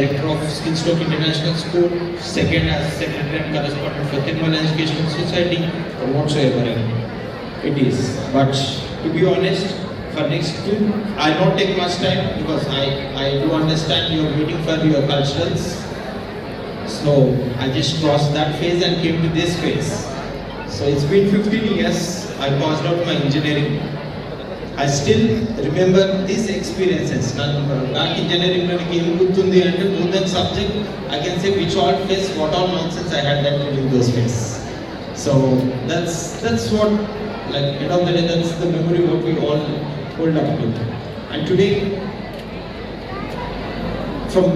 Director of Skillstock International School, second as Secretary and Correspondent for Tirumala Education Society, or whatsoever it is. But to be honest, for next two, I don't take much time because I, I do understand you're waiting for your culturals. So I just crossed that phase and came to this phase. So it's been 15 years, I passed out my engineering. I still remember these experiences నాకు engineering మనకి ఏం గుర్తుంది అంటే more than subject I can say which all phase what all nonsense I had that during those phase so that's that's what like end of the day that's the memory what we all hold up to and today from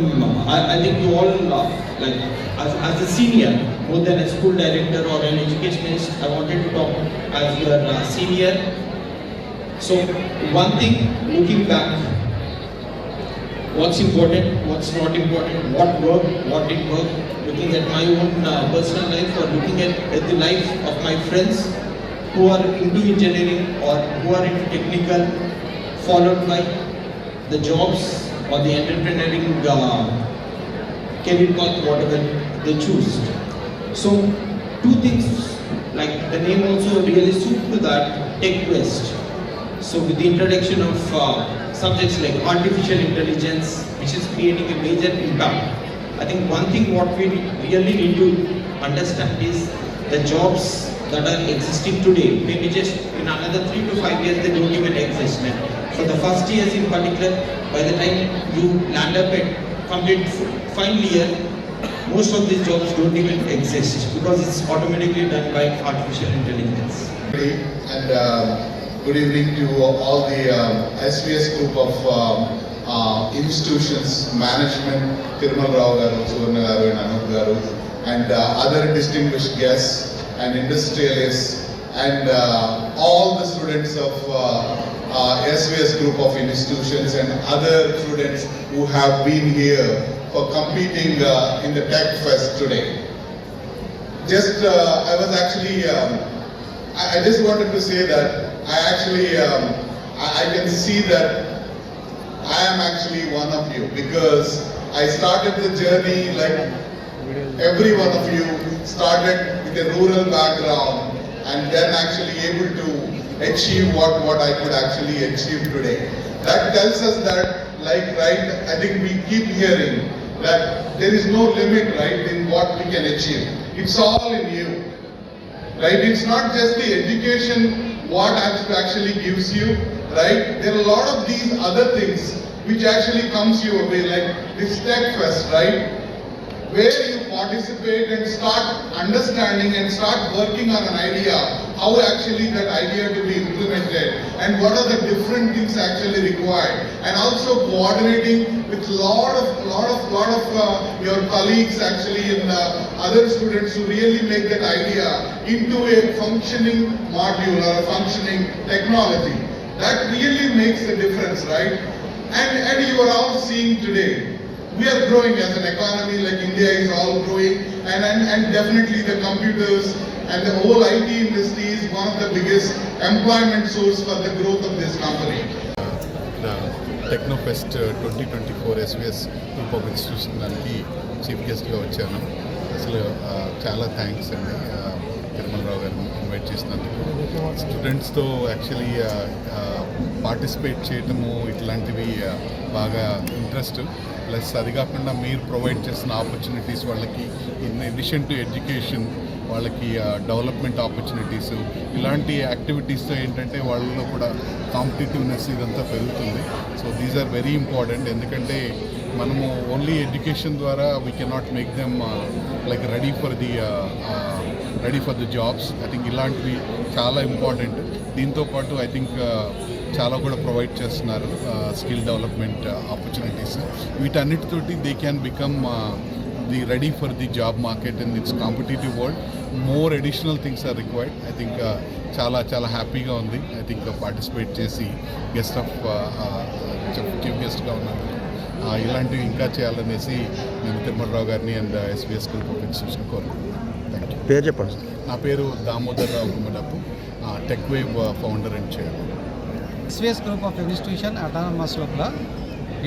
I, I think you all uh, like as, as a senior more than a school director or an educationist I wanted to talk as your uh, senior so one thing looking back what's important what's not important what worked what didn't work looking at my own uh, personal life or looking at, at the life of my friends who are into engineering or who are into technical followed by the jobs or the entrepreneuring uh, career path, whatever they choose. So, two things like the name also really suit to that tech quest. So, with the introduction of uh, subjects like artificial intelligence, which is creating a major impact, I think one thing what we really need to understand is the jobs that are existing today, maybe just in another three to five years, they don't even exist. Man. For the first years in particular, by the time you land up at complete final year, most of these jobs don't even exist because it's automatically done by artificial intelligence. and uh, good evening to all the um, SVS group of um, uh, institutions, management, Thirumal Rao garu, Suvarna garu, and Anup garu, and uh, other distinguished guests and industrialists, and uh, all the students of uh, uh, SVS group of institutions and other students who have been here for competing uh, in the Tech Fest today. Just, uh, I was actually, um, I, I just wanted to say that I actually, um, I, I can see that I am actually one of you because I started the journey like every one of you started with a rural background and then actually able to achieve what, what I could actually achieve today. That tells us that like right, I think we keep hearing that there is no limit right in what we can achieve. It's all in you right? It's not just the education what act- actually gives you, right? There are a lot of these other things which actually comes your way, like this Tech Fest, right? Where you participate and start understanding and start working on an idea, how actually that idea to be implemented, and what are the different things actually required, and also coordinating with lot of, lot of, lot of uh, your colleagues actually and uh, other students to really make that idea into a functioning module or a functioning technology. That really makes a difference, right? And, and you are all seeing today, we are growing as an economy, like India is all growing, and, and, and definitely the computers and the whole IT industry is one of the biggest employment source for the growth of this company. Technofest twenty twenty four SVS group of institution దానికి chief గెస్ట్గా వచ్చాను అసలు ఆ, చాలా thanks అండి ఆ, తిరుమలరావు గారిని invite చేసినందుకు స్టూడెంట్స్తో యాక్చువల్లీ పార్టిసిపేట్ చేయటము ఇట్లాంటివి బాగా ఇంట్రెస్ట్. ప్లస్ అది కాకుండా మీరు ప్రొవైడ్ చేసిన ఆపర్చునిటీస్ వాళ్ళకి ఇన్ ఎడిషన్ టు ఎడ్యుకేషన్ వాళ్ళకి డెవలప్మెంట్ ఆపర్చునిటీస్ ఇలాంటి యాక్టివిటీస్తో ఏంటంటే వాళ్ళలో కూడా కాంపిటేటివ్నెస్ ఇదంతా పెరుగుతుంది. So these are very important. ఎందుకంటే మనము ఓన్లీ ఎడ్యుకేషన్ ద్వారా we cannot make them like ready for the ready for the jobs I think ఇలాంటివి చాలా ఇంపార్టెంట్. దీంతో పాటు ఐ థింక్ చాలా కూడా ప్రొవైడ్ చేస్తున్నారు skill development opportunities వీటన్నిటితోటి they can become the ready for the job market in its competitive world more additional things are required I think చాలా చాలా హ్యాపీగా ఉంది. ఐ థింక్ పార్టిసిపేట్ చేసి గెస్ట్ ఆఫ్ చీఫ్ గెస్ట్గా Uh, ఇలాంటివి ఇంకా చేయాలనేసి నేను తిరుమలరావు గారిని and SBS group of institution కోరుకుంటున్నాను. పేరు చెప్పండి. నా పేరు Damodar Rao Gummadappu. Tech wave founder and chairman SVS group of institution autonomous లోపల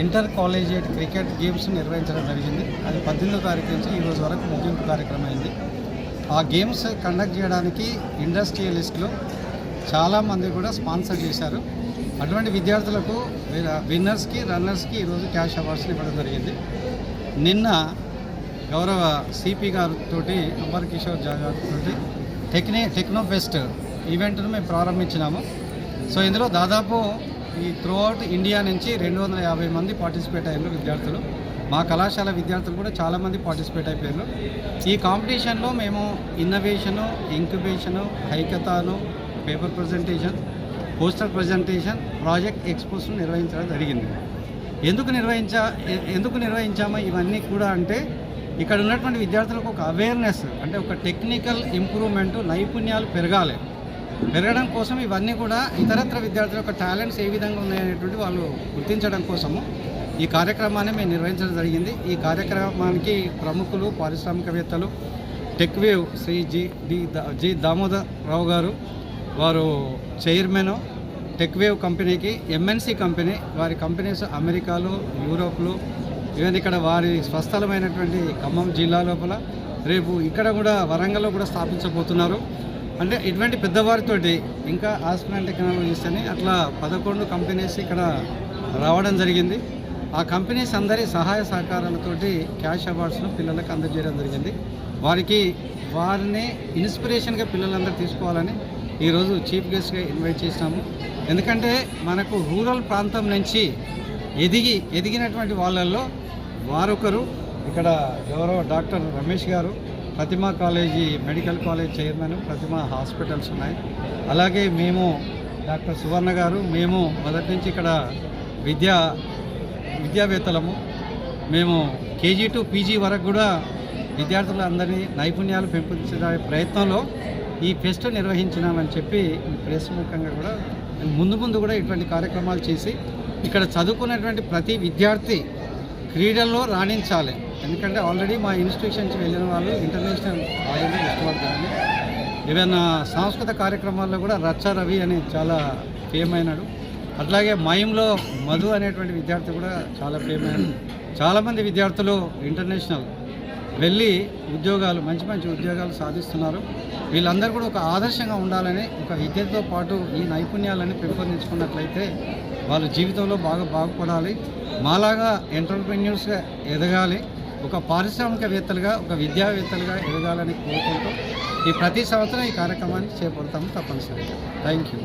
ఇంటర్ కాలేజియేట్ క్రికెట్ గేమ్స్ నిర్వహించడం జరిగింది. అది పద్దెనిమిదో తారీఖు నుంచి ఈ రోజు వరకు ముగింపు కార్యక్రమం అయింది. ఆ గేమ్స్ కండక్ట్ చేయడానికి ఇండస్ట్రియలిస్టులు చాలామంది కూడా స్పాన్సర్ చేశారు. అటువంటి విద్యార్థులకు విన్నర్స్కి రన్నర్స్కి ఈరోజు క్యాష్ అవార్డ్స్ని ఇవ్వడం జరిగింది. నిన్న గౌరవ సిపి గారితో అంబర్ కిషోర్ జా గారితో టెక్ని టెక్నోఫెస్ట్ ఈవెంట్ను మేము ప్రారంభించినాము. సో ఇందులో దాదాపు ఈ త్రూఅవుట్ ఇండియా నుంచి రెండు వందల యాభై మంది పార్టిసిపేట్ అయ్యారు విద్యార్థులు. మా కళాశాల విద్యార్థులు కూడా చాలామంది పార్టిసిపేట్ అయిపోయారు. ఈ కాంపిటీషన్లో మేము innovation incubation hackathon paper presentation poster presentation project ఎక్స్పోస్ను నిర్వహించడం జరిగింది. ఎందుకు నిర్వహించా ఎందుకు నిర్వహించామో ఇవన్నీ కూడా అంటే ఇక్కడ ఉన్నటువంటి విద్యార్థులకు ఒక అవేర్నెస్ అంటే ఒక టెక్నికల్ ఇంప్రూవ్మెంట్ నైపుణ్యాలు పెరగాలి. పెరగడం కోసం ఇవన్నీ కూడా ఇతరత్ర విద్యార్థుల యొక్క టాలెంట్స్ ఏ విధంగా ఉన్నాయనేటువంటి వాళ్ళు గుర్తించడం కోసము ఈ కార్యక్రమాన్ని మేము నిర్వహించడం జరిగింది. ఈ కార్యక్రమానికి ప్రముఖులు పారిశ్రామికవేత్తలు Techwave Shri G D G Damodar Rao గారు వారు చైర్మన్ టెక్వేవ్ కంపెనీకి ఎంఎన్సి కంపెనీ వారి కంపెనీస్ అమెరికాలో యూరోప్లో ఈవెన్ ఇక్కడ వారి స్వస్థలమైనటువంటి ఖమ్మం జిల్లా లోపల రేపు ఇక్కడ కూడా వరంగల్లో కూడా స్థాపించబోతున్నారు. అంటే ఇటువంటి పెద్దవారితోటి ఇంకా ఆస్పిరెంట్ టెక్నాలజీస్ అని అట్లా పదకొండు కంపెనీస్ ఇక్కడ రావడం జరిగింది. ఆ కంపెనీస్ అందరి సహాయ సహకారాలతోటి క్యాష్ అవార్డ్స్ను పిల్లలకు అందజేయడం జరిగింది. వారికి వారిని ఇన్స్పిరేషన్గా పిల్లలందరూ తీసుకోవాలని ఈరోజు చీఫ్ గెస్ట్గా ఇన్వైట్ చేసినాము. ఎందుకంటే మనకు రూరల్ ప్రాంతం నుంచి ఎదిగి ఎదిగినటువంటి వాళ్ళల్లో వారొకరు ఇక్కడ గౌరవ doctor Ramesh garu Pratima college medical college chairman Pratima hospitals ఉన్నాయి. అలాగే మేము డాక్టర్ సువర్ణ గారు మేము మొదటి నుంచి ఇక్కడ విద్యా విద్యావేత్తలము. మేము కేజీ టు పీజీ వరకు కూడా విద్యార్థులందరినీ నైపుణ్యాలు పెంపొందించే ప్రయత్నంలో ఈ ఫెస్ట్ నిర్వహించినామని చెప్పి ప్రెస్ ముఖంగా కూడా ముందు ముందు కూడా ఇటువంటి కార్యక్రమాలు చేసి ఇక్కడ చదువుకున్నటువంటి ప్రతి విద్యార్థి క్రీడల్లో రాణించాలి. ఎందుకంటే ఆల్రెడీ మా ఇన్స్టిట్యూషన్స్ వెళ్ళిన వాళ్ళు ఇంటర్నేషనల్ ఆల్రెడీ ఇష్టపడతారని ఏదైనా సాంస్కృతిక కార్యక్రమాల్లో కూడా రచ్చ రవి అని చాలా ఫేమ్ అయినాడు అట్లాగే మయంలో మధు అనేటువంటి విద్యార్థి కూడా చాలా ఫేమ్ అయినాడు చాలామంది విద్యార్థులు ఇంటర్నేషనల్ వెళ్ళి ఉద్యోగాలు మంచి మంచి ఉద్యోగాలు సాధిస్తున్నారు. వీళ్ళందరూ కూడా ఒక ఆదర్శంగా ఉండాలని ఒక విద్యతో పాటు ఈ నైపుణ్యాలని పెంపొందించుకున్నట్లయితే వాళ్ళ జీవితంలో బాగా బాగుపడాలి. మాలాగా ఎంటర్ప్రెన్యూర్స్గా ఎదగాలి. ఒక పారిశ్రామికవేత్తలుగా ఒక విద్యావేత్తలుగా ఎదగాలని కోరుకుంటూ ఈ ప్రతి సంవత్సరం ఈ కార్యక్రమాన్ని చేపడతాము తప్పనిసరిగా. Thank you